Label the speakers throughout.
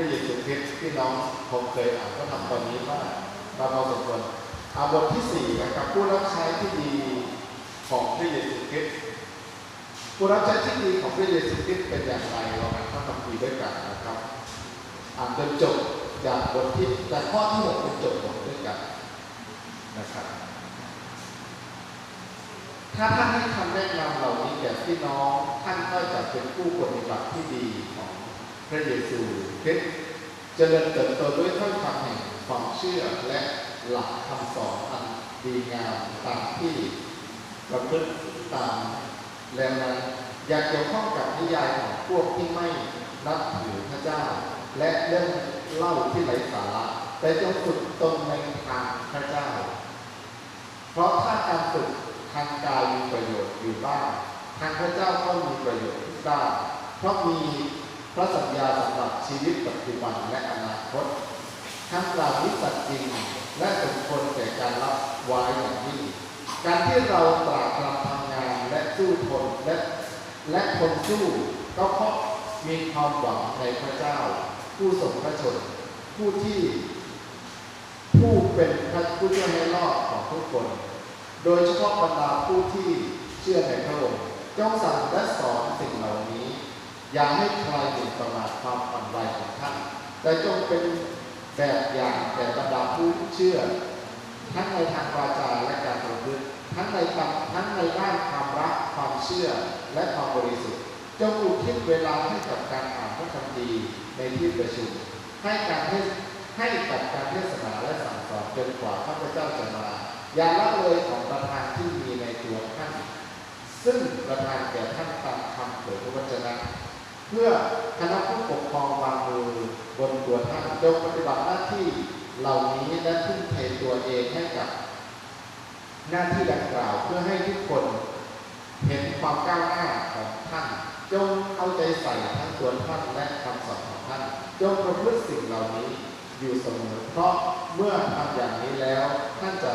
Speaker 1: ระเยซูคริสต์ที่น้องคงเคยอ่านก็ทำตอนนี้ว่ามาพอสมควรอาบทที่สี่นะครับผู้รับใช้ที่ดีของพระเยซูคริสต์ผู้รับใช้ที่ดีของพระเยซูคริสต์เป็นอย่างไรเราอ่านพระคัมภีด้วยกันนะครับอ่านจนจบจากบทที่จากข้อที่หกเป็นจบบทด้วยกันนะครับถ้าท่านให้คำแนะนำเหล่านี้แก่พี่น้องท่านก็จะเป็นผู้ปฏิบัติที่ดีของ พระเยซูคริสต์เจริญเติบโตด้วยถ้อยคำแห่งความเชื่อและหลักคำสอนอันดีงามตามที่ประพฤติตามแล้วนั้นอย่าเกี่ยวข้องกับนิยายของพวกที่ไม่นับถือพระเจ้า และเรื่องเล่าที่ไร้สาระแต่จงฝึกตนในทางพระเจ้า เพราะถ้าการฝึกทางกายมีประโยชน์อยู่บ้าง ทางพระเจ้าก็มีประโยชน์ทุกด้เพราะมี พระสัญญาสำหรับชีวิตปัจจุบันและอนาคตทั้งกล่าวิสัตย์จริง และสมควรแก่การรับไว้อย่างยิ่งการที่เราตรากตรำทำงานและสู้ทนและและทนสู้ก็เพราะมีความหวังในพระเจ้า ผู้ทรงพระชนผู้ที่ผู้เป็นพระผู้ช่วยให้รอดของทุกคน โดยเฉพาะบรรดาผู้ที่เชื่อในพระองค์จงสั่งและสอนสิ่งเหล่านี้ อย่าให้ใครหมิ่นประมาทความอ่อนไหวของท่าน แต่จงเป็นแบบอย่างแก่บรรดาผู้เชื่อ ทั้งในทางวาจาและการประพฤติทั้งในทางทั้งในด้านความรักความเชื่อและความบริสุทธิ์จงอุทิศเวลาให้กับการอ่านพระคัมภีร์ในที่ประชุม ให้การเทศให้กับการเทศนาและสั่งสอนจนกว่าข้าพเจ้าจะมา อย่าละเลยของประธานที่มีในตัวท่าน ซึ่งประธานแก่ท่านตามคำเผยพระวจนะ เพื่อคณะผู้ปกครองวางมือบนตัวท่านจงปฏิบัติหน้าที่เหล่านี้และทุ่มเทตัวเองให้กับ หน้าที่ดังกล่าวเพื่อให้ทุกคนเห็นความก้าวหน้าของท่าน จงเอาใจใส่ทั้งตัวท่านและคำสอนของท่าน จงประพฤติสิ่งเหล่านี้อยู่เสมอเพราะเมื่อทำอย่างนี้แล้ว ท่านจะ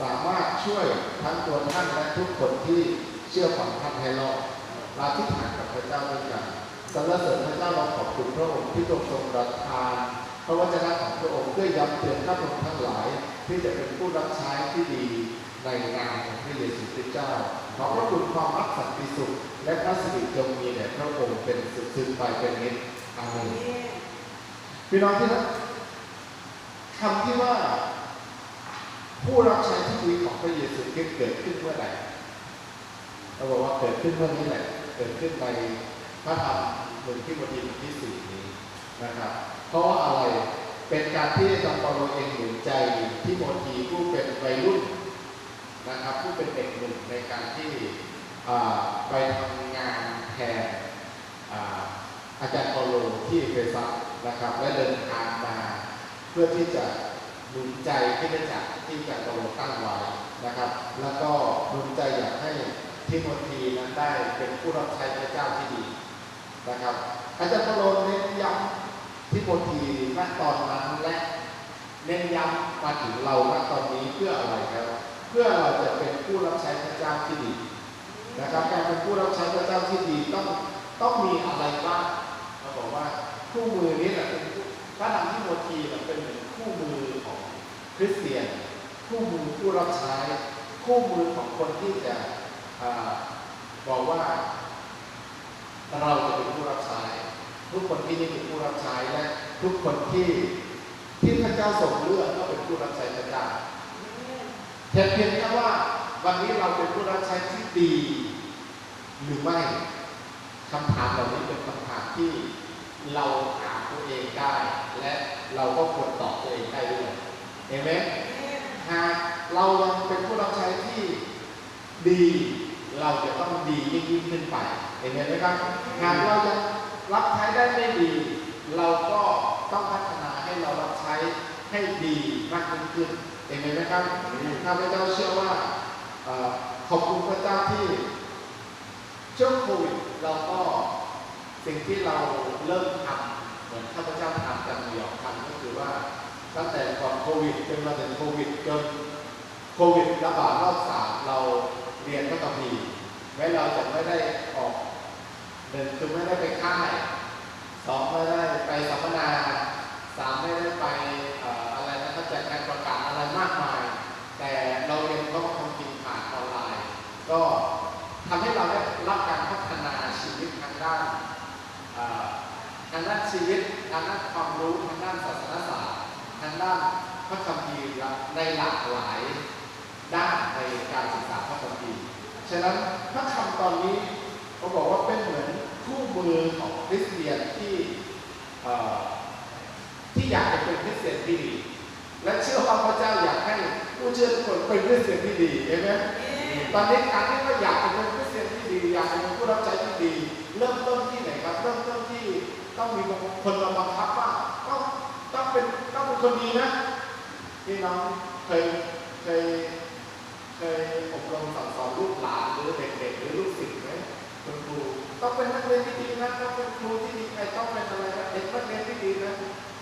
Speaker 1: สามารถช่วยทั้งตัวท่านและทุกคนที่เชื่อฟังท่านให้รอดเราที่ฐานกับพระเจ้าด้วยกัน สรรเสริญพระเจ้าเราขอบคุณพระองค์ที่ทรงทรงประทาน พระวจนะของพระองค์เพื่อย้ำเตือนข้าพเจ้าทั้งหลาย ที่จะเป็นผู้รับใช้ที่ดีในนามของพระเยซูคริสต์เจ้า ขอพระคุณความรักสันติสุข และพระสิริจงมีแด่พระองค์เป็นสุดซึ้งไปเป็นนิจอาเมนพี่น้องที่รักคำที่ว่าผู้รับใช้ที่ดีของพระเยซูคริสต์เกิดขึ้นเมื่อไหร่เราบอกว่าเกิดขึ้นเมื่อนี้แหละ เกิดขึ้นใน พระธรรมหนึ่งที่บดีบทที่สี่นี้นะครับ เพราะว่าอะไรเป็นการที่จารย์เปาโลเองหนุนใจที่โมทีผู้เป็นวัยรุ่นนะครับผู้เป็นเด็กหนุ่มในการที่ไปทำงานแทนอาอาจารย์ปาโลที่เฟซัสนะครับและเดินทางมา เพื่อที่จะหนุนใจที่ได้จากที่อาจารย์ปาโลตั้งไว้นะครับ แล้วก็หนุนใจอยากให้ทิโมธีนั้นได้เป็นผู้รับใช้พระเจ้าที่ดี นะครับอาจารย์เปาโลเน้นย้ำทิโมธีณตอนนั้นและเน้นย้ำมาถึงเราณตอนนี้เพื่ออะไรครับ เพื่อเราจะเป็นผู้รับใช้พระเจ้าที่ดีนะครับการเป็นผู้รับใช้พระเจ้าที่ดีต้องต้องมีอะไรบ้างเราบอกว่าคู่มือนี้แหละเป็นพระนามทิโมธีเป็นเหมือนคู่มือของคริสเตียน คู่มือผู้รับใช้ คู่มือของคนที่จะบอกว่า เราจะเป็นผู้รับใช้ ทุกคนที่นี่เป็นผู้รับใช้และทุกคนที่ที่พระเจ้าส่งเลือกก็เป็นผู้รับใช้พระเจ้าเพียงเพียงแค่ว่าวันนี้เราเป็นผู้รับใช้ที่ดี หรือไม่คำถามเหล่านี้เป็นคำถามที่เราถามตัวเองได้ และเราก็ควรตอบตัวเองได้ด้วยเห็นไหมหากเรายังเป็นผู้รับใช้ที่ดี เราจะต้องดียิ่งยิ่งขึ้นไป เห็นไหมครับหากเรายังรับใช้ได้ไม่ดี เราก็ต้องพัฒนาให้เรารับใช้ให้ดีมากยิ่งขึ้น เห็นไหมครับข้าพเจ้าเชื่อว่าเอ่อขอบคุณพระเจ้าที่ช่วงโควิดเราก็สิ่งที่เราเริ่มทำเหมือนข้าพเจ้าทำกันหยอกทำก็คือว่าตั้งแต่ก่อนโควิดจนมาถึงโควิดจนโควิดระบาดรอบสามเรา เรียนพระคัมีแม้เราจะไม่ได้ออกหนึ่งคือไม่ได้ไปค่ายสองไม่ได้ไปสัมมนาสามไม่ได้ไปอะไรนะเขาจัดการประกาศอะไรมากมาย แต่เราเรียนก็ทำกินผ่านออนไลน์ ก็ทำให้เราได้รับการพัฒนาชีวิตทางด้านทางด้านชีวิตทางด้านความรู้ทางด้านศาสนศาสตร์ทางด้านพระคัมภีร์ในหลากหลาย ด้านในการศึกษาพระคัมภีร์ฉะนั้นพระคำตอนนี้เขาบอกว่าเป็นเหมือนคู่มือของคริสเตียนที่เอ่อที่อยากจะเป็นคริสเตียนที่ดี และเชื่อว่าพระเจ้าอยากให้ผู้เชื่อทุกคนเป็นคริสเตียนที่ดีเห็นไหมตอนนี้การที่ว่าอยากจะเป็นคริสเตียนที่ดีอยากจะเป็นผู้รับใช้ที่ดี เริ่มต้นที่ไหนครับเริ่มต้นที่ต้องมีคนมาบังคับว่าต้องต้องเป็นต้องเป็นคนดีนะพี่น้องเคยเคย เคยอบรมสั่งสอนลูกหลานหรือเด็กๆหรือลูกศิษย์ไหมคุณครูต้องเป็นนักเรียนที่ดีนะต้องเป็นครูที่ดีไอ้ต้องเป็นอะไรนะเด็กนักเรียนที่ดีนะ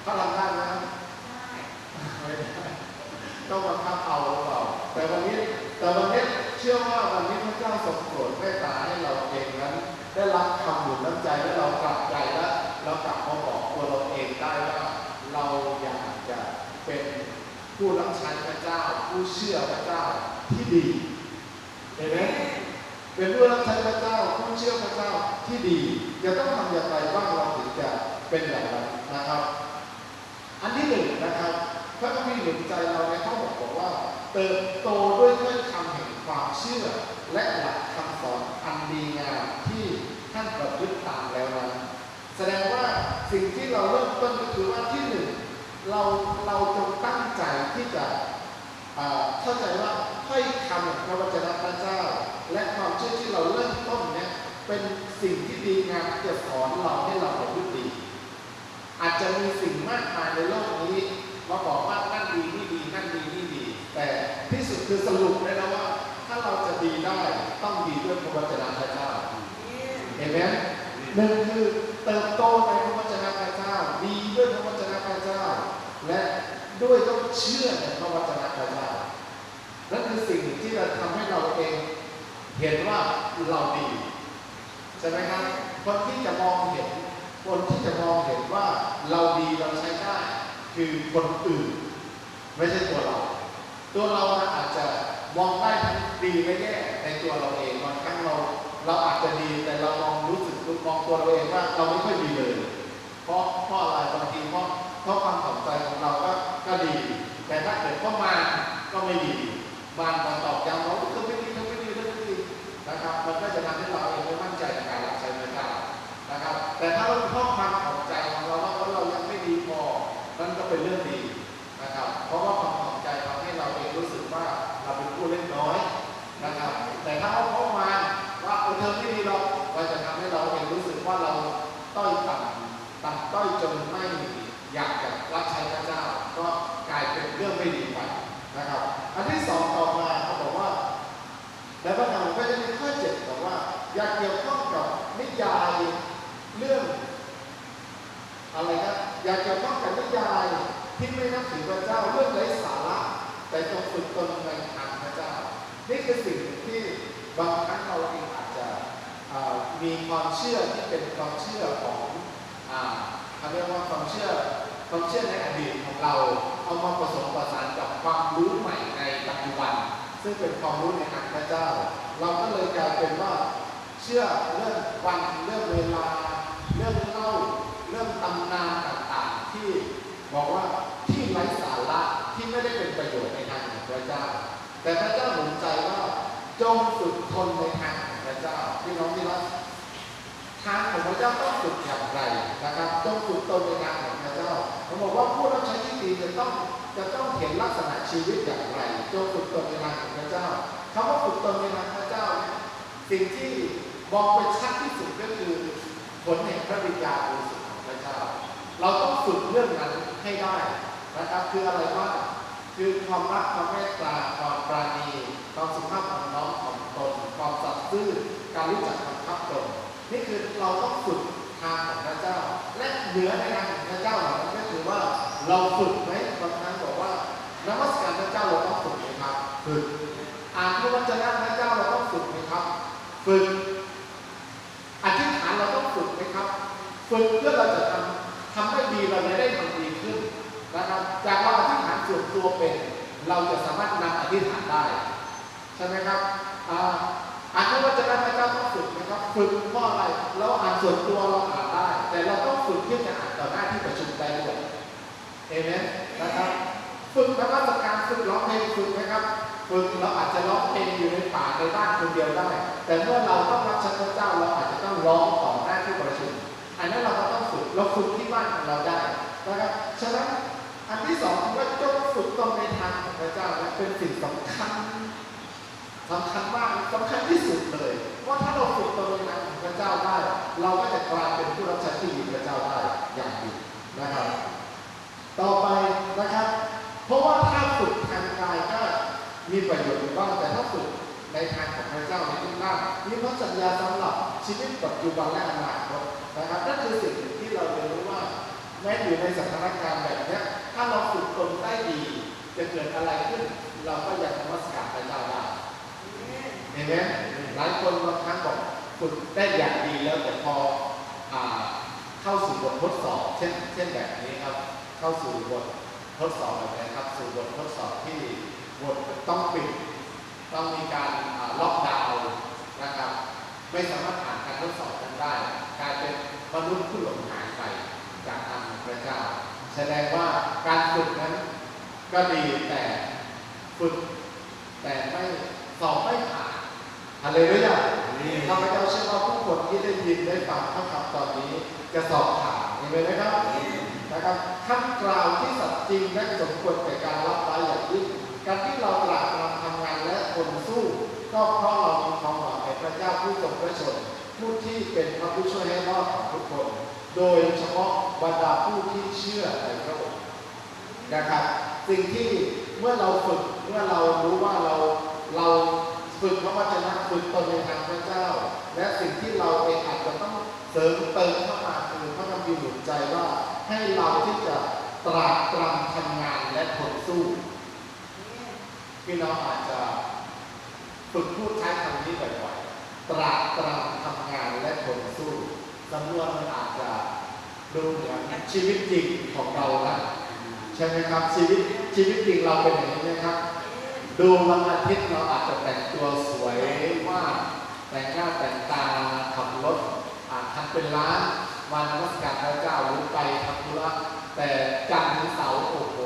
Speaker 1: เขาทำได้ไหมครับไม่ได้ต้องบังคับเอาหรือเปล่าแต่วันนี้แต่วันนี้เชื่อว่าวันนี้พระเจ้าทรงโปรดเมตตาให้เราเองนั้น ได้รับคำหนุนน้ำใจและเรากลับใจและเรากลับมาบอกตัวเราเองได้ว่าเราอยากจะเป็นผู้รับใช้พระเจ้า ผู้เชื่อพระเจ้าที่ ดีเห็นไหมเป็นผู้รับใช้พระเจ้าผู้เชื่อพระเจ้าที่ดีจะต้องทำอย่างไรบ้างเราถึงจะเป็นอย่างนั้นนะครับ อันที่หนึ่งนะครับพระคัมภีร์หนุนใจเราในข้อบอกบอกว่า เติบโตด้วยถ้อยคำแห่งความเชื่อ และหลักคำสอนอันดีงามที่ท่านประพฤติตามแล้วนั้นแสดงว่าสิ่งที่เราเริ่มต้นก็คือว่าที่หนึ่งเราเราจงตั้งใจที่จะ เข้าใจว่าถ้อยคำแห่งพระวจนะพระเจ้า และความเชื่อที่เราเริ่มต้นเนี่ยเป็นสิ่งที่ดีงามที่จะสอนเราให้เราประพฤติดีอาจจะมีสิ่งมากมายในโลกนี้มาบอกว่านั่นดีนี่ดีนั่นดีนี่ดี แต่ที่สุดคือสรุปเลยนะว่า ถ้าเราจะดีได้ต้องดีด้วยพระวจนะพระเจ้าเห็นไหมหนึ่งคือเติบโตในพระวจนะพระเจ้าดีด้วยพระวจนะพระเจ้า และ ด้วยต้องเชื่อในพระวจนะพระเจ้านั่นคือสิ่งที่จะทำให้เราเองเห็นว่าเราดีใช่ไหมครับคนที่จะมองเห็น คนที่จะมองเห็นว่าเราดีเราใช้ได้คือคนอื่น ไม่ใช่ตัวเรา ตัวเรานะอาจจะมองได้ทั้งดีและแย่ในตัวเราเองบางครั้งเราเราอาจจะดีแต่เรามองรู้สึกมองตัวเราเองว่าเราไม่ค่อยดีเลย เพราะเพราะอะไรบางทีเพราะเพราะความสนใจของเรา ก็ดี แต่ถ้าเกิดเข้ามาก็ไม่ดีบางมาตอบย้ำเราเธอไม่ดีเธอไม่ดีเธอไม่ดีนะครับ มันก็จะทำให้เราเองไม่มั่นใจในการรับใช้พระเจ้านะครับ แต่ถ้าเราเพราะความของใจของเราว่าเรายังไม่ดีพอนั่นก็เป็นเรื่องดีนะครับ เพราะว่าความของใจทำให้เราเองรู้สึกว่าเราเป็นผู้เล็กน้อยนะครับ แต่ถ้าเอาเข้ามาว่าเออเธอไม่ดีเราก็จะทำให้เราเองรู้สึกว่าเราต้อยต่ำต่ำต้อยจนไม่ อยากจะรับใช้พระเจ้า ก็กลายเป็นเรื่องไม่ดีไปนะครับ อันที่สองต่อมาเขาบอกว่า แล้วพระธรรมก็จะมีข้อเจ็ดบอกว่า อยากเกี่ยวข้องกับนิยายเรื่อง อะไรนะอยากเกี่ยวข้องกับนิยายที่ไม่นับถือพระเจ้าเรื่องไร้สาระแต่จงฝึกตนในทางพระเจ้า นี่คือสิ่งที่บางครั้งเราเองอาจจะมีความเชื่อที่เป็นความเชื่อของอ่า เขาเรียกว่าความเชื่อความเชื่อในอดีตของเราเอามาผสมผสานกับความรู้ใหม่ในปัจจุบัน ซึ่งเป็นความรู้ในทางพระเจ้า เราก็เลยกลายเป็นว่าเชื่อเรื่องวันเรื่องเวลา เรื่องเล่าเรื่องตำนานต่างๆ ที่บอกว่าที่ไร้สาระที่ไม่ได้เป็นประโยชน์ในทางของพระเจ้า แต่พระเจ้าหนุนใจว่าจงฝึกทนในทางของพระเจ้าพี่น้องที่รัก ทางของพระเจ้าต้องฝึกอย่างไรนะครับจงฝึกตนในทางของพระเจ้าผมบอกว่าผู้รับใช้ที่ดีจะต้องจะต้องเห็นลักษณะชีวิตอย่างไรจงฝึกตนในทางของพระเจ้าคำว่าฝึกตนในทางพระเจ้านี่สิ่งที่มองไปชัดที่สุดก็คือผลแห่งพระวิญญาณบริสุทธิ์ของพระเจ้า เราต้องฝึกเรื่องนั้นให้ได้นะครับคืออะไรบ้างคือความรักความเมตตาความปราณีความสุภาพอ่อนน้อมถ่อมตนความสัตย์ซื่อการรู้จักบังคับตน นี่คือเราต้องฝึกทางของพระเจ้า และเหนือในทางของพระเจ้าเหล่านั้นก็คือว่าเราฝึกไหมบางครั้งบอกว่านมัสการพระเจ้าเราต้องฝึกไหมครับฝึกอ่านพระวจนะพระเจ้าเราต้องฝึกไหมครับ ฝึกอธิษฐานเราต้องฝึกไหมครับ ฝึกเพื่อเราจะทำทำให้ดีเราจะได้ทำดีขึ้นนะครับจากเราอธิษฐานส่วนตัวเป็น เราจะสามารถนำอธิษฐานได้ ใช่ไหมครับ อ่าอ่านพระวจนะพระเจ้าต้องฝึกนะครับฝึกเพราะอะไรเราอ่านส่วนตัวเราอ่านได้ แต่เราต้องฝึกที่จะอ่านต่อหน้าที่ประชุมได้ด้วยเอเมนะครับฝึกนมัสการฝึกร้องเพลงฝึกนะครับฝึกเราอาจจะร้องเพลงอยู่ในป่าในบ้านคนเดียวได้ แต่เมื่อเราต้องรับใช้พระเจ้าเราอาจจะต้องร้องต่อหน้าที่ประชุม อันนั้นเราก็ต้องฝึกเราฝึกที่บ้านของเราได้นะครับฉะนั้นอันที่สองคือว่าจงฝึกตรงในทางของพระเจ้าและเป็นสิ่งสำคัญ สำคัญมากสำคัญที่สุดเลยว่าถ้าเราฝึกตรงในทางของพระเจ้าได้ เราก็จะกลายเป็นผู้รับใช้ที่ดีพระเจ้าได้อย่างดีนะครับ ต่อไปนะครับ เพราะว่าถ้าฝึกทางกายก็มีประโยชน์อยู่บ้างแต่ถ้าฝึกในทางของพระเจ้าในที่หน้ามีพระสัญญาสำหรับชีวิตปัจจุบันและอนาคตนะครับนั่นคือสิ่งหนึ่งที่เราเรียนรู้ว่าแม้อยู่ในสถานการณ์แบบนี้ถ้าเราฝึกตนได้ดี จะเกิดอะไรขึ้น เราก็ยังนมัสการพระเจ้าได้ เห็นไหมหลายคนบางครั้งบอกฝึกได้อย่างดีแล้วแต่พออเข้าสู่บททดสอบ เช่น เช่นแบบนี้ครับ เข้าสู่บททดสอบแบบนี้ครับ สู่บททดสอบที่บทต้องปิด ต้องมีการล็อกดาวน์นะครับ ไม่สามารถผ่านการทดสอบกันได้กลายเป็นมนุษย์ผู้หลงหายไปจากทางพระเจ้า แสดงว่าการฝึกนั้นก็ดีแต่ฝึกแต่ไม่สอบไม่ผ่าน ฮาเลลูยาข้าพเจ้าเชื่อว่าผู้คนที่ได้ยินได้ฟังพระคำตอนนี้จะสอบผ่านเห็นไหมนะครับนะครับคำกล่าวที่สัตย์จริงและสมควรแก่การรับไว้อย่างยิ่งการที่เราตรากตรำทำงานและทนสู้ก็เพราะเรามีความหวังในพระเจ้าผู้ทรงพระชนผู้ที่เป็นพระผู้ช่วยให้รอดของทุกคน โดยเฉพาะบรรดาผู้ที่เชื่อในพระองค์นะครับ สิ่งที่เมื่อเราฝึกเมื่อเรารู้ว่าเราเรา ฝึกพระวจนะฝึกตนในทางพระเจ้า และสิ่งที่เราเองอาจจะต้องเสริมเติมเข้ามาคือพระคัมภีร์หนุนใจว่าให้เราที่จะตรากตรำทำงานและทนสู้พี่น้องอาจจะฝึกพูดใช้คำนี้บ่อยๆตรากตรำทำงานและทนสู้สำนวนมันอาจจะดูเหมือนชีวิตจริงของเรานะใช่ไหมครับชีวิตชีวิตจริงเราเป็นอย่างนี้ไหมครับ ดูวันอาทิตย์เราอาจจะแต่งตัวสวยมากแต่งหน้าแต่งตาขับรถอาจทำเป็นร้านมานมัสการพระเจ้าหรือไปทำธุระแต่จันทร์ถึงเสาร์โอ้โห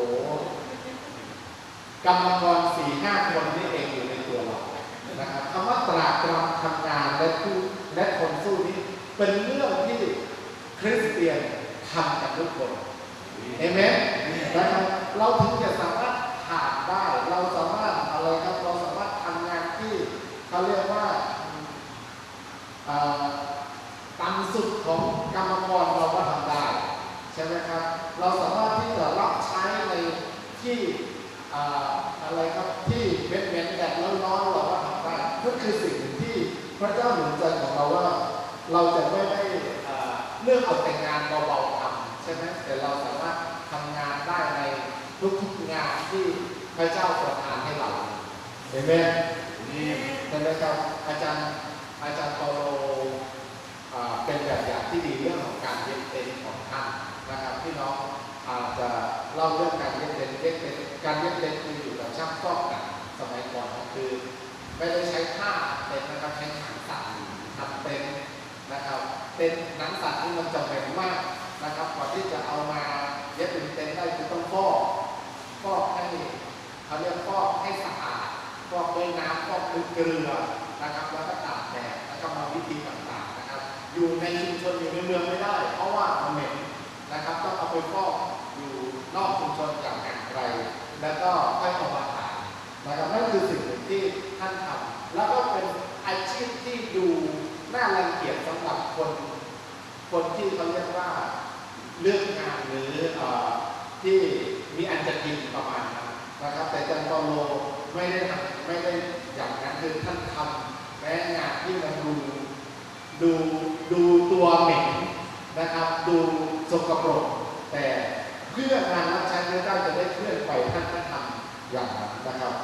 Speaker 1: กรรมกรสี่ห้าคนนี่เองอยู่ในตัวเรานะครับคำว่าตรากตรำทำงานและผู้และคนสู้นี้เป็นเรื่องที่คริสเตียนทำกับทุกคนเห็นไหมนะครับเราถึงจะสามารถ ผ่านได้ เราสามารถอะไรครับเราสามารถทำงานที่เขาเรียกว่าต่ำสุดของกรรมกรเราก็ทำได้ ใช่ไหมครับ เราสามารถที่จะรับใช้ในที่อ่าอะไรครับที่เม็ดเม็ดๆแดดร้อนๆเราก็ทำได้นั่นคือสิ่งหนึ่งที่พระเจ้าหนุนใจของเราว่า เราจะไม่ได้อ่าเลือกเอาแต่งานเบาๆทำใช่ไหมแต่เราสามารถทำงานได้ในทุกๆงานที่ พระเจ้าประทานให้เราเห็นไหมนี่ใช่ไหมครับอาจารย์อาจารย์เปาโลอ่าเป็นแบบอย่างที่ดีเรื่องของการเย็บเต็นท์ของท่านนะครับพี่น้องอาจจะเล่าเรื่องการเย็บเต็นท์เย็บเต็นท์การเย็บเต็นท์คืออยู่กับช่างฟอกกันสมัยก่อนก็คือไม่ได้ใช้ผ้าเต็นท์นะครับใช้หนังสัตว์ทำเต็นท์นะครับเต็นท์หนังสัตว์นี่มันจำเป็นมากนะครับก่อนที่จะเอามาเย็บเป็นเต็นท์ได้คือต้องฟอกฟอกให้ เขาเรียกฟอกให้สะอาดฟอกด้วยน้ำฟอกด้วยเกลือนะครับแล้วก็ตากแดดแล้วก็มาวิธีต่างๆนะครับ อยู่ในชุมชนอยู่ในเมืองไม่ได้ เพราะว่ามันเหม็นนะครับต้องเอาไปฟอกอยู่นอกชุมชนอย่างห่างไกลแล้วก็ค่อยเอามาขายนะครับนั่นคือสิ่งหนึ่งที่ท่านทำแล้วก็เป็นอาชีพที่ดูน่ารังเกียจสำหรับคน คนที่เขาเรียกว่าเลือกงานหรืออที่มีอันจะกินประมาณ นะครับแต่อาจันเปาโลไม่ได้ทำไม่ได้อย่างนั้นคือท่านทำแม้งานที่มันดูดูดูตัวเหม็นนะครับ ดูสกปรกแต่เพื่องานรับใช้พระเจ้าจะได้เคลื่อนไปท่านท่านทำอย่างนั้นนะครับ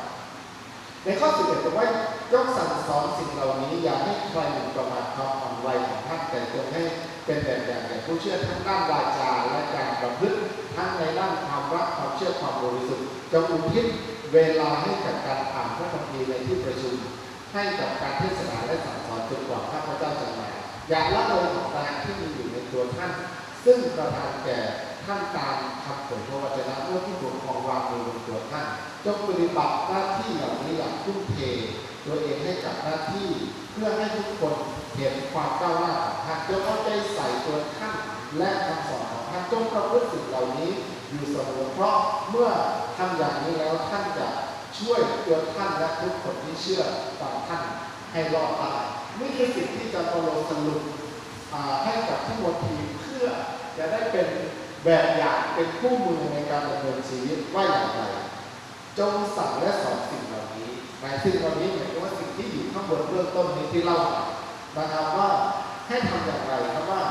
Speaker 1: ในข้อสิบเอ็ดบอกว่า ยกสั่งสอนสิ่งเหล่านี้อย่าให้ใครหมิ่นประมาทความอ่อนไหวของท่านแต่จงให้เป็นแบบอย่างแก่ผู้เชื่อทั้งด้านวาจาและการประพฤติทั้งในด้านความรักความเชื่อความบริสุทธิ์จงอุทิศเวลาให้กับการอ่านพระคัมภีร์ในที่ประชุม ให้กับการเทศนาและสั่งสอนจนกว่าข้าพเจ้าจะมาอย่าละเลยของการที่มีอยู่ในตัวท่าน ซึ่งประทานแก่ท่านตามคำเผยพระวจนะเมื่อที่ผมของวางมือบนตัวท่านจงปฏิบัติหน้าที่เหล่านี้อย่างทุ่มเท ตัวเองให้กับหน้าที่เพื่อให้ทุกคนเห็นความก้าวหน้าของท่านจงเอาใจใส่ตัวท่านและคำสอนของท่านจงประพฤติสิ่งเหล่านี้อยู่เสมอเพราะเมื่อทำอย่างนี้แล้วท่านจะช่วยตัวท่านและทุกคนที่เชื่อฟังท่านให้รอดได้นี่คือสิ่งที่จะโปโลสรุปให้กับทุกคนทีมเพื่อจะได้เป็นแบบอย่างเป็นคู่มือในการดำเนินชีวิตว่าอย่างไร จงสั่งและสอนสิ่งเหล่านี้หมายสิ่งเหล่านี้หมายถึงว่าสิ่งที่อยู่ข้างบนเบื้องต้นนี้ที่เล่ามานะครับว่าให้ทำอย่างไรครับว่า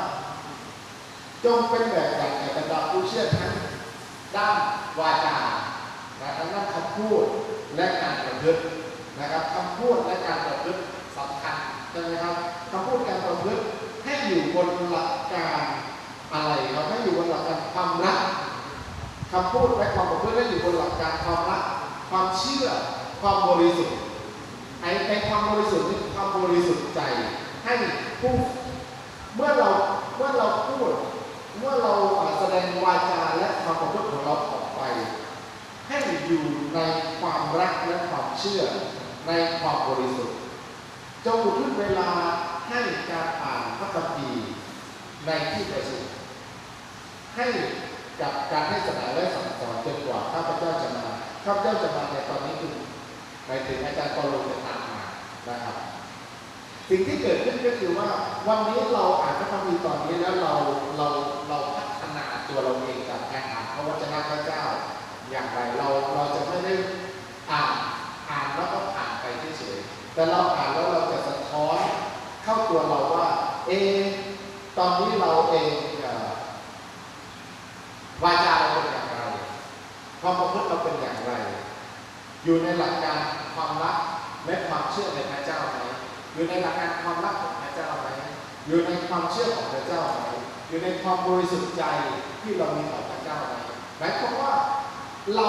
Speaker 1: จงเป็นแบบอย่างแก่บรรดาผู้เชื่อทั้งด้านวาจานะทั้งด้านคำพูดและการประพฤตินะครับคำพูดและการประพฤติสำคัญใช่ไหมครับคำพูดการประพฤติให้อยู่บนหลักการอะไรครับให้อยู่บนหลักการความรัก คำพูดและความประพฤติให้อยู่บนหลักการความรัก ความเชื่อ ความบริสุทธิ์ไอ้ในความบริสุทธิ์นี่ความบริสุทธิ์ใจให้ผู้เมื่อเราเมื่อเราพูดเมื่อเราอ่าแสดงวาจาและความประพฤติของเราออกไป ให้อยู่ในความรักและความเชื่อในความบริสุทธิ์จงอุทิศเวลาให้การอ่านพระคัมภีร์ในที่ประชุมให้ กับการให้สนาและสั่งสอนจนกว่าข้าพเจ้าจะมาข้าพเจ้าจะมาในตอนนี้คือหมายถึงอาจารย์ปอลจะตามมานะครับ สิ่งที่เกิดขึ้นก็คือว่า วันนี้เราอ่านพระคัมภีร์ตอนนี้แล้วเราเราเราพัฒนาตัวเราเองจากการอ่านพระวจนะพระเจ้า อย่างไรเราเราจะไม่ได้อ่านอ่านแล้วก็ผ่านไปเฉยๆแต่เราอ่านแล้วเราจะสะท้อนเข้าตัวเราว่า เอ ตอนนี้เราเอง วาจาเราเป็นอย่างไรความประพฤติเราเป็นอย่างไร อยู่ในหลักการความรักและความเชื่อในพระเจ้าไหมอยู่ในหลักการความรักของพระเจ้าไหมอยู่ในความเชื่อของพระเจ้าไหมอยู่ในความบริสุทธิ์ใจที่เรามีต่อพระเจ้าไหมหมายความว่าเรา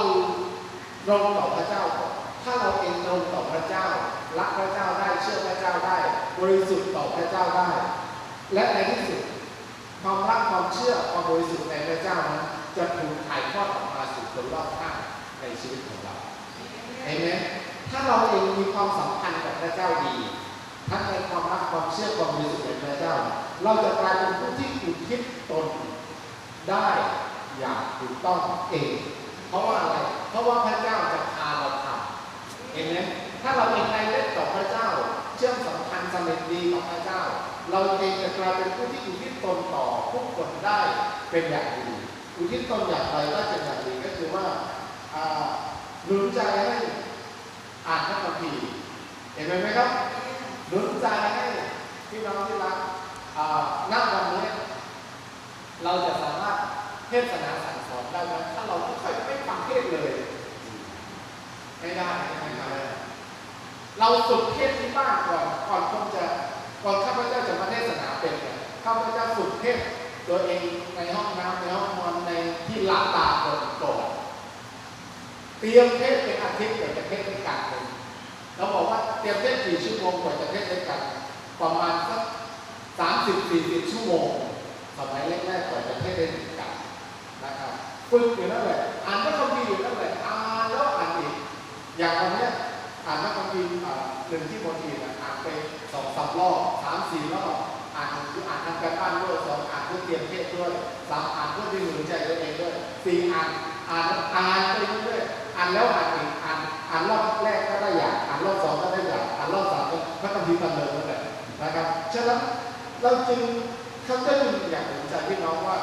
Speaker 1: ตรงต่อพระเจ้าก่อนถ้าเราเองตรงต่อพระเจ้า รักพระเจ้าได้เชื่อพระเจ้าได้ บริสุทธิ์ต่อพระเจ้าได้ และในที่สุดความรักความเชื่อความบริสุทธิ์ในพระเจ้านั้น จะถูกถ่ายทอดออกมาสู่คนรอบข้างในชีวิตของเราเห็นไหมถ้าเราเองมีความสัมพันธ์กับพระเจ้าดี ทั้งในความรักความเชื่อความบริสุทธิ์ในพระเจ้า เราจะกลายเป็นผู้ที่อุทิศตนได้อย่างถูกต้องเอง เพราะว่าอะไร เพราะว่าพระเจ้าจะพาเราทำเห็นไหมถ้าเราเองในเล่นต่อพระเจ้า เชื่อมสัมพันธ์สนิทดีกับพระเจ้า เราเองจะกลายเป็นผู้ที่อุทิศตนต่อผู้คนได้เป็นอย่างดี อุทิศตนอย่างไรได้เป็นอย่างดีก็คือว่าหนุนใจให้อ่านพระคัมภีร์เห็นไหมไหมครับหนุนใจให้พี่น้องที่รักอ่าณวันนี้เราจะสามารถเทศนาสั่งสอนได้ไหมถ้าเราไม่ค่อยไม่ฟังเทศเลย ไม่ได้ไม่ได้เราฝึกเทศที่บ้านก่อนก่อนผมจะก่อนข้าพเจ้าจะมาเทศนาเป็นเนี่ยข้าพเจ้าฝึกเทศตัวเองในห้องน้ำในห้องนอน หลับตาก่อนก่อนเตรียมเทศเป็นอาทิตย์กว่าจะเทศเป็นกันเลยเราบอกว่าเตรียมเทศกี่ชั่วโมงกว่าจะเทศเป็นกัน ประมาณสักสามสิบสี่สิบชั่วโมงสมัยแรกๆกว่าจะเทศได้ถึงกันนะครับฝึกอยู่นั่นแหละอ่านพระคัมภีร์อยู่นั่นแหละอ่านแล้วอ่านอีกอย่างวันนี้อ่านพระคัมภีร์อ่าหนึ่งที่โมทีนะอ่านไปสองสามรอบสามสี่รอบ อ่านคืออ่านทำการบ้านด้วยสองอ่านเพื่อเตรียมเทศด้วยสามอ่านเพื่อดึงหนุนใจตัวเองด้วยสี่อ่านอ่านอ่านไปเรื่อยๆอ่านแล้วอ่านอีกอ่านอ่านรอบแรกก็ได้อย่างอ่านรอบสองก็ได้อย่างอ่านรอบสามก็พระคัมภีร์ตำเนินนั่นแหละนะครับฉะนั้นเราจึงเขาจะจึงอยากหนุนใจพี่น้องว่า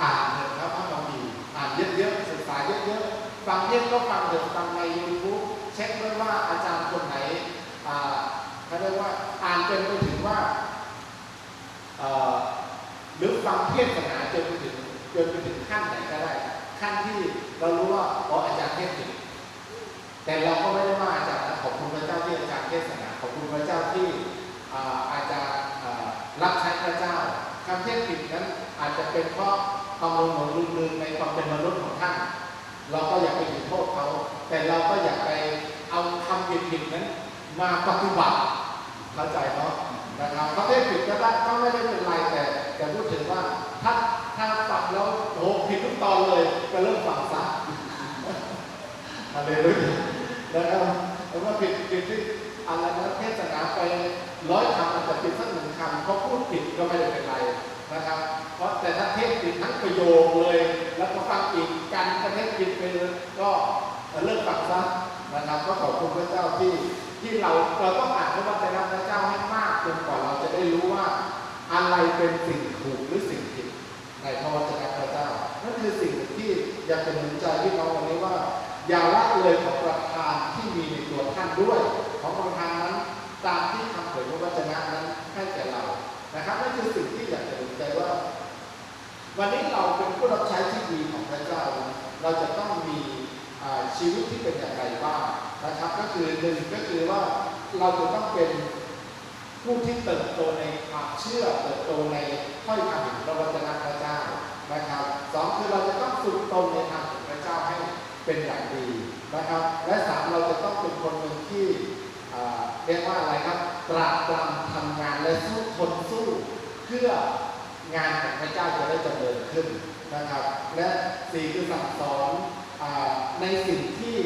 Speaker 1: อ่านเถอะครับพระคัมภีร์อ่านเยอะๆศึกษาเยอะๆฟังเทศก็ฟังเถอะฟังในยูทูบเช็คด้วยว่าอาจารย์คนไหนอ่าเขาเรียกว่าอ่านจนไปถึงว่า หรือฟังเทศนาจนไปถึงจนไปถึงขั้นไหนก็ได้ ขั้นที่เรารู้ว่าอ๋ออาจารย์เทศผิดแต่เราก็ไม่ได้ว่าอาจารย์ขอบคุณพระเจ้าที่อาจารย์เทศนาขอบคุณพระเจ้าที่อ่าอาจารย์รับใช้พระเจ้าคำเทศผิดนั้นอาจจะเป็นเพราะความหลงหลงลืมลืมในความเป็นมนุษย์ของท่าน เราก็อยากไปถือโทษเขา แต่เราก็อยากไปเอาคำผิดๆนั้นมาปฏิบัติเข้าใจเนาะ นะครับเขาเทศผิดก็ได้ก็ไม่ได้เป็นไรแต่แต่พูดถึงว่าถ้าถ้าฟังแล้วโอ้ผิดทุกตอนเลยก็เริ่มฟังซะอะไรเลยนะครับแล้วก็ผิดผิดที่อะไรนะเทศนาไปร้อยคำอาจจะผิดสักหนึ่งคำเขาพูดผิดก็ไม่ได้เป็นไรนะครับ เพราะแต่ถ้าเทศผิดทั้งประโยคเลย แล้วก็ฟังอีกการประเทศผิดไปเลยก็เลิกฟังซะนะครับ ก็ขอบคุณพระเจ้าที่ ที่เราเราต้องอ่านพระวจนะพระเจ้าให้มากจนกว่าเราจะได้รู้ว่า อะไรเป็นสิ่งถูกหรือสิ่งผิดในพระวจนะพระเจ้านั่นคือสิ่งที่อยากจะหนุนใจพี่น้องวันนี้ว่า อย่าละเลยของประทานที่มีในตัวท่านด้วย ของประทานนั้นตามที่คำเผยพระวจนะนั้นให้แก่เรานะครับนั่นคือสิ่งที่อยากจะหนุนใจว่า วันนี้เราเป็นผู้รับใช้ที่ดีของพระเจ้า เราจะต้องมีชีวิตที่เป็นอย่างไรบ้าง นะครับก็คือหนึ่งก็คือว่าเราจะต้องเป็นผู้ที่เติบโตในความเชื่อเติบโตในถ้อยคำแห่งพระวจนะพระเจ้านะครับสองคือเราจะต้องฝึกตนในทางของพระเจ้าให้เป็นอย่างดีนะครับ และสามเราจะต้องเป็นคนหนึ่งที่เรียกว่าอะไรครับตรากตรำทำงานและสู้ทนสู้เพื่องานของพระเจ้าจะได้เจริญขึ้นนะครับ และสี่คือสั่งสอนอในสิ่งที่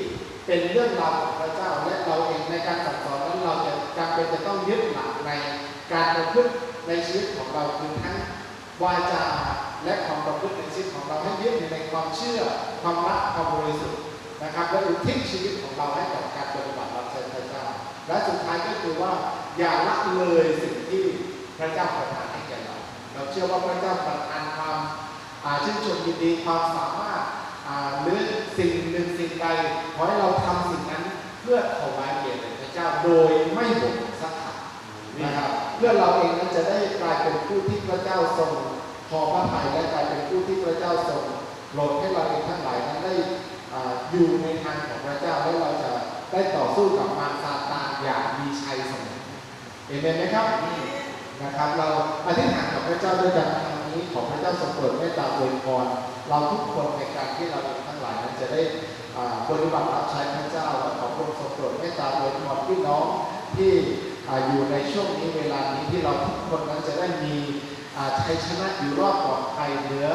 Speaker 1: เป็นเรื่องราวของพระเจ้าและเราเองในการสั่งสอนนั้นเราจะจำเป็นจะต้องยึดหลักในการประพฤติในชีวิตของเราคือทั้งวาจาและความประพฤติในชีวิตของเราให้ยึดอยู่ในความเชื่อความรักความบริสุทธิ์นะครับและอุทิศชีวิตของเราให้กับการปฏิบัติรับใช้พระเจ้าและสุดท้ายก็คือว่าอย่าละเลยสิ่งที่พระเจ้าประทานให้แก่เรา เราเชื่อว่าพระเจ้าประทานความชื่นชมยินดีความสามารถหรือสิ่งหนึ่ง ใดขอให้เราทำสิ่งนั้นเพื่อถวายเกียรติแด่พระเจ้าโดยไม่บ่นสักคำนะครับ เพื่อเราเองนั้นจะได้กลายเป็นผู้ที่พระเจ้าทรงพอพระทัยและกลายเป็นผู้ที่พระเจ้าทรงโปรดให้เราเองทั้งหลายนั้นได้อ่าอยู่ในทางของพระเจ้าและเราจะได้ต่อสู้กับมารซาตานอย่างมีชัยเสมอเอเมนไหมครับนะครับ เราอธิษฐานกับพระเจ้าด้วยกันครั้ง นี้ขอพระเจ้าทรงโปรดเมตตาอวยพรเราทุกคนในการที่เราทั้งหลายนั้นจะได้ปฏิบัติรับใช้พระเจ้าและขอพระองค์ทรงโปรดเมตตาอวยพรพี่น้องที่อยู่ในช่วงนี้เวลานี้ที่เราทุกคนนั้นจะได้มีชัยชนะอยู่รอดปลอดภัยเหนือ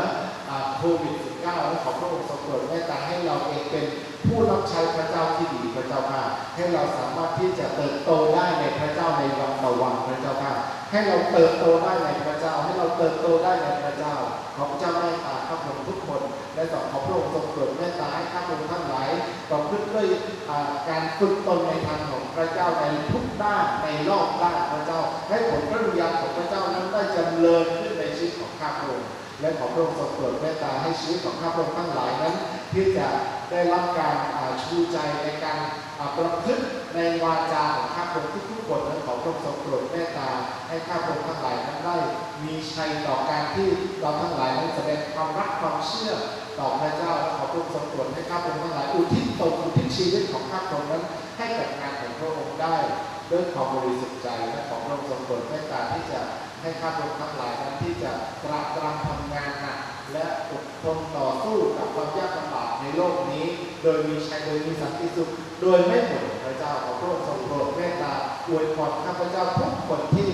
Speaker 1: โควิด -19 ้าและขอพระองค์ทรงโปรดเมตตาให้เราเองเป็นผู้รับใช้พระเจ้าที่ดีพระเจ้าค่ะ ให้เราสามารถที่จะเติบโตได้ในพระเจ้าในวันต่อวันพระเจ้าค่ะ ให้เราเติบโตได้ในพระเจ้า ให้เราเติบโตได้ในพระเจ้า ขอพระเจ้าเมตตาข้าพเจ้าทุกคน และสอนขอพระองค์ทรงโปรดเมตตาให้ข้าพเจ้าทั้งหลายประพฤติด้วยการฝึกตนในทางของพระเจ้าในทุกด้านในรอบด้านพระเจ้า ให้ผลพระวิญาของพระเจ้านั้นได้เจริญขึ้นในชีวิตของข้าพเจ้า และขอพระองค์ทรงโปรดเมตตาให้ชีวิตของข้าพเจ้าทั้งหลายนั้น ที่จะได้รับการอ่าชูใจในการประพฤติในวาจาของข้าพเจ้าทุกๆคนนั้นขอพระองค์ทรงโปรดเมตตาให้ข้าพเจ้าทั้งหลายนั้นได้มีชัยต่อการที่เราทั้งหลายนั้นแสดงความรักความเชื่อต่อพระเจ้าและขอพระองค์ทรงโปรดให้ข้าพเจ้าทั้งหลายอุทิศตนอุทิศชีวิตของข้าพเจ้านั้นให้กับงานของพระองค์ได้ด้วยความบริสุทธิ์ใจและขอพระองค์ทรงโปรดเมตตาที่จะ ให้ข้าพเจ้าทั้งหลายนั้นที่จะตรากตรำทำงานหนักและอดทนต่อสู้กับความยากลำบากในโลกนี้ โดยมีชัยโดยมีสันติสุข โดยไม่หมดพระเจ้าขอพระองค์ทรงโปรดเมตตาอวยพรข้าพเจ้าทุกคนที่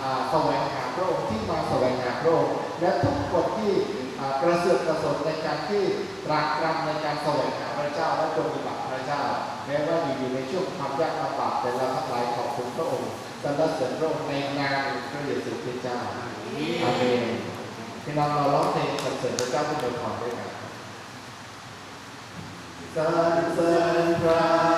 Speaker 1: อ่าแสวงหาพระองค์ที่มาแสวงหาพระองค์และทุกคนที่ กระเสือกกระสนในการที่ตรากตรำในการแสวงหาพระเจ้าและปฏิบัติพระเจ้า แม้ว่าอยู่ในช่วงความยากลำบากแต่เราทั้งหลายขอบคุณพระองค์สรรเสริญพระองค์ในงานพระเยซูคริสต์เจ้าอาเมนพี่น้องเราร้องเพลงสรรเสริญพระเจ้าผู้เป็นพรด้วยกันสรรเสริญพระ